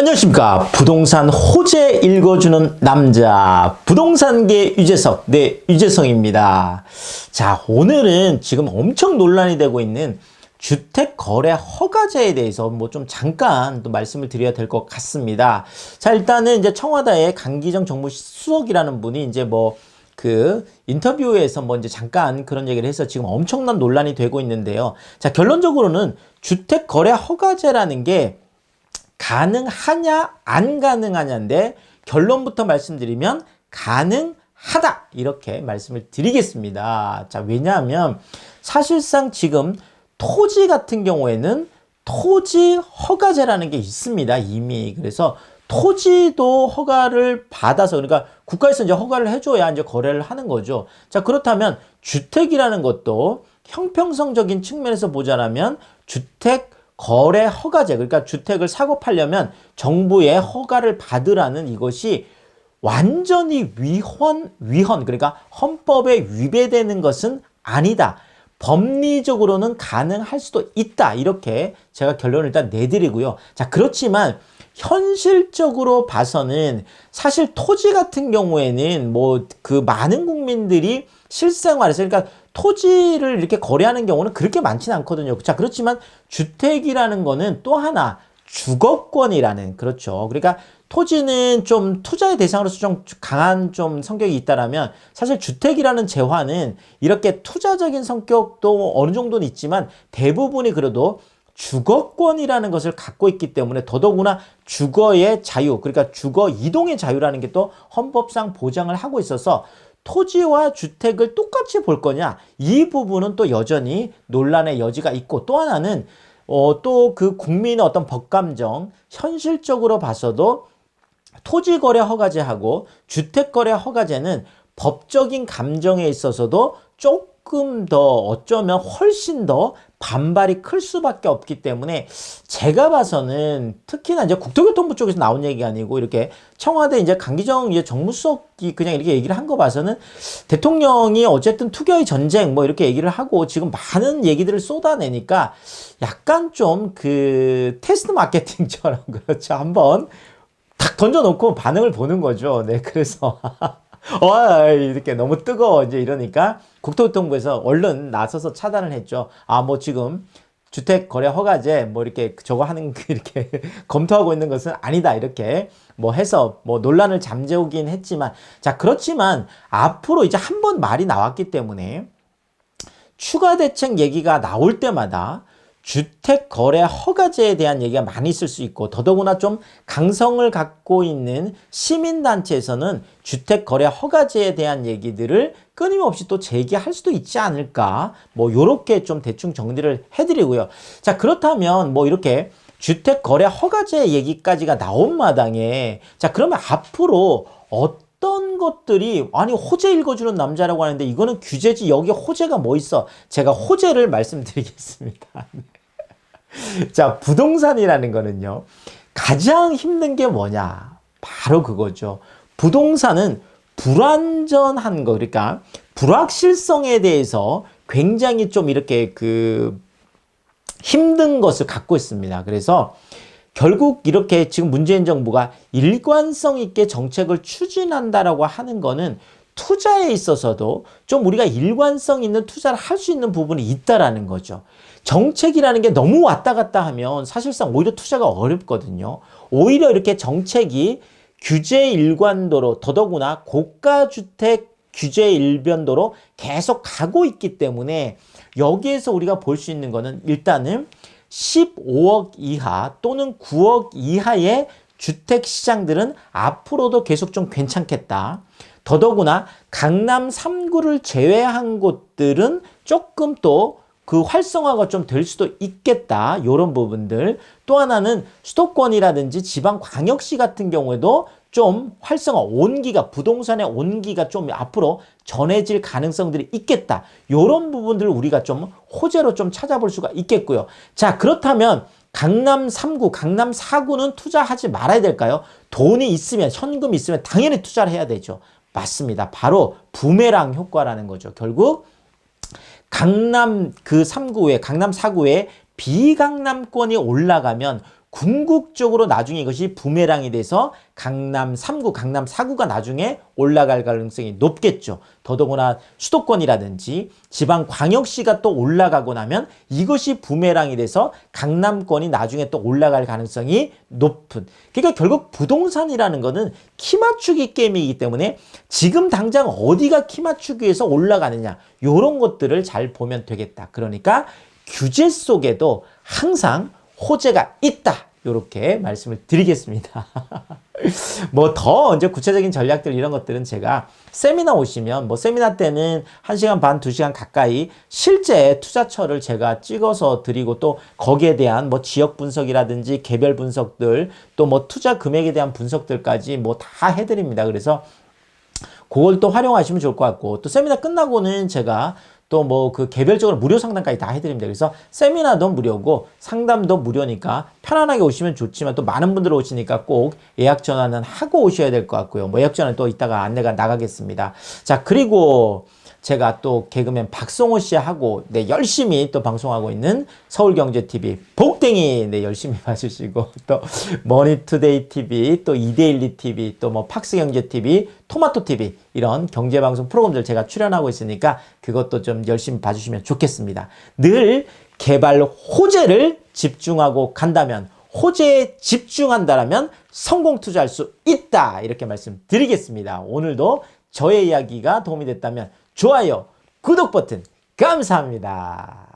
안녕하십니까. 부동산 호재 읽어주는 남자. 부동산계 유재석. 네, 유재성입니다. 자, 오늘은 지금 엄청 논란이 되고 있는 주택 거래 허가제에 대해서 뭐 좀 잠깐 또 말씀을 드려야 될 것 같습니다. 자, 일단은 이제 청와대의 강기정 정무 수석이라는 분이 이제 뭐그 인터뷰에서 뭐 이제 잠깐 그런 얘기를 해서 지금 엄청난 논란이 되고 있는데요. 자, 결론적으로는 주택 거래 허가제라는 게 가능하냐 안 가능하냐인데 결론부터 말씀드리면 가능하다 이렇게 말씀을 드리겠습니다. 자 왜냐하면 사실상 지금 토지 같은 경우에는 토지 허가제라는 게 있습니다 이미 그래서 토지도 허가를 받아서 그러니까 국가에서 이제 허가를 해줘야 이제 거래를 하는 거죠. 자 그렇다면 주택이라는 것도 형평성적인 측면에서 보자면 주택 거래 허가제 그러니까 주택을 사고 팔려면 정부의 허가를 받으라는 이것이 완전히 위헌 위헌 그러니까 헌법에 위배되는 것은 아니다. 법리적으로는 가능할 수도 있다. 이렇게 제가 결론을 일단 내드리고요. 자, 그렇지만 현실적으로 봐서는 사실 토지 같은 경우에는 뭐 그 많은 국민들이 실생활에서 그러니까 토지를 이렇게 거래하는 경우는 그렇게 많지는 않거든요. 자, 그렇지만 주택이라는 거는 또 하나 주거권이라는 그렇죠. 그러니까 토지는 좀 투자의 대상으로서 좀 강한 좀 성격이 있다라면 사실 주택이라는 재화는 이렇게 투자적인 성격도 어느 정도는 있지만 대부분이 그래도 주거권이라는 것을 갖고 있기 때문에 더더구나 주거의 자유, 그러니까 주거 이동의 자유라는 게 또 헌법상 보장을 하고 있어서 토지와 주택을 똑같이 볼 거냐? 이 부분은 또 여전히 논란의 여지가 있고 또 하나는 어, 또 그 국민의 어떤 법감정 현실적으로 봐서도 토지거래 허가제하고 주택거래 허가제는 법적인 감정에 있어서도 조금 더 어쩌면 훨씬 더 반발이 클 수밖에 없기 때문에 제가 봐서는 특히나 이제 국토교통부 쪽에서 나온 얘기가 아니고 이렇게 청와대 이제 강기정 이제 정무수석이 그냥 이렇게 얘기를 한 거 봐서는 대통령이 어쨌든 투기의 전쟁 뭐 이렇게 얘기를 하고 지금 많은 얘기들을 쏟아내니까 약간 좀 그 테스트 마케팅처럼 그렇죠 한번 탁 던져놓고 반응을 보는 거죠. 네 그래서 와 이렇게 너무 뜨거워 이제 이러니까 국토교통부에서 얼른 나서서 차단을 했죠. 아 뭐 지금 주택 거래 허가제 뭐 이렇게 저거 하는 이렇게 검토하고 있는 것은 아니다 이렇게 뭐 해서 뭐 논란을 잠재우긴 했지만 자 그렇지만 앞으로 이제 한 번 말이 나왔기 때문에 추가 대책 얘기가 나올 때마다 주택 거래 허가제에 대한 얘기가 많이 있을 수 있고 더더구나 좀 강성을 갖고 있는 시민단체에서는 주택 거래 허가제에 대한 얘기들을 끊임없이 또 제기할 수도 있지 않을까. 뭐 요렇게 좀 대충 정리를 해드리고요. 자 그렇다면 뭐 이렇게 주택 거래 허가제 얘기까지가 나온 마당에 자 그러면 앞으로 어떤 것들이 아니 호재 읽어주는 남자라고 하는데 이거는 규제지 여기 호재가 뭐 있어? 제가 호재를 말씀드리겠습니다 자, 부동산이라는 거는요, 가장 힘든 게 뭐냐? 바로 그거죠. 부동산은 불완전한 거, 그러니까 불확실성에 대해서 굉장히 좀 이렇게 그 힘든 것을 갖고 있습니다. 그래서 결국 이렇게 지금 문재인 정부가 일관성 있게 정책을 추진한다라고 하는 거는 투자에 있어서도 좀 우리가 일관성 있는 투자를 할 수 있는 부분이 있다라는 거죠. 정책이라는 게 너무 왔다 갔다 하면 사실상 오히려 투자가 어렵거든요. 오히려 이렇게 정책이 규제 일관도로 더더구나 고가 주택 규제 일변도로 계속 가고 있기 때문에 여기에서 우리가 볼 수 있는 거는 일단은 15억 이하 또는 9억 이하의 주택 시장들은 앞으로도 계속 좀 괜찮겠다. 더더구나 강남 3구를 제외한 곳들은 조금 또 그 활성화가 좀 될 수도 있겠다. 이런 부분들. 또 하나는 수도권이라든지 지방 광역시 같은 경우에도 좀 활성화 온기가 부동산의 온기가 좀 앞으로 전해질 가능성들이 있겠다. 이런 부분들을 우리가 좀 호재로 좀 찾아볼 수가 있겠고요. 자, 그렇다면 강남 3구, 강남 4구는 투자하지 말아야 될까요? 돈이 있으면 현금 있으면 당연히 투자를 해야 되죠. 맞습니다. 바로 부메랑 효과라는 거죠. 결국 강남 그 3구에 강남 4구에 비강남권이 올라가면 궁극적으로 나중에 이것이 부메랑이 돼서 강남 3구, 강남 4구가 나중에 올라갈 가능성이 높겠죠. 더더구나 수도권이라든지 지방 광역시가 또 올라가고 나면 이것이 부메랑이 돼서 강남권이 나중에 또 올라갈 가능성이 높은. 그러니까 결국 부동산이라는 거는 키 맞추기 게임이기 때문에 지금 당장 어디가 키 맞추기에서 올라가느냐. 요런 것들을 잘 보면 되겠다. 그러니까 규제 속에도 항상 호재가 있다. 이렇게 말씀을 드리겠습니다. 뭐더 이제 구체적인 전략들 이런 것들은 제가 세미나 오시면 뭐 세미나 때는 1시간 반, 2시간 가까이 실제 투자처를 제가 찍어서 드리고 또 거기에 대한 뭐 지역 분석이라든지 개별 분석들 또 뭐 투자 금액에 대한 분석들까지 뭐 다 해드립니다. 그래서 그걸 또 활용하시면 좋을 것 같고 또 세미나 끝나고는 제가 또 뭐 그 개별적으로 무료 상담까지 다 해드립니다. 그래서 세미나도 무료고 상담도 무료니까 편안하게 오시면 좋지만 또 많은 분들 오시니까 꼭 예약 전화는 하고 오셔야 될 것 같고요. 뭐 예약 전화는 또 이따가 안내가 나가겠습니다. 자 그리고 제가 또 개그맨 박성호 씨하고 네, 열심히 또 방송하고 있는 서울경제TV 복댕이 네, 열심히 봐주시고 또 머니투데이 TV 또 이데일리 TV 또 뭐 팍스경제TV 토마토 TV 이런 경제방송 프로그램들 제가 출연하고 있으니까 그것도 좀 열심히 봐주시면 좋겠습니다. 늘 개발 호재를 집중하고 간다면 호재에 집중한다라면 성공 투자할 수 있다 이렇게 말씀드리겠습니다. 오늘도 저의 이야기가 도움이 됐다면 좋아요, 구독 버튼 감사합니다.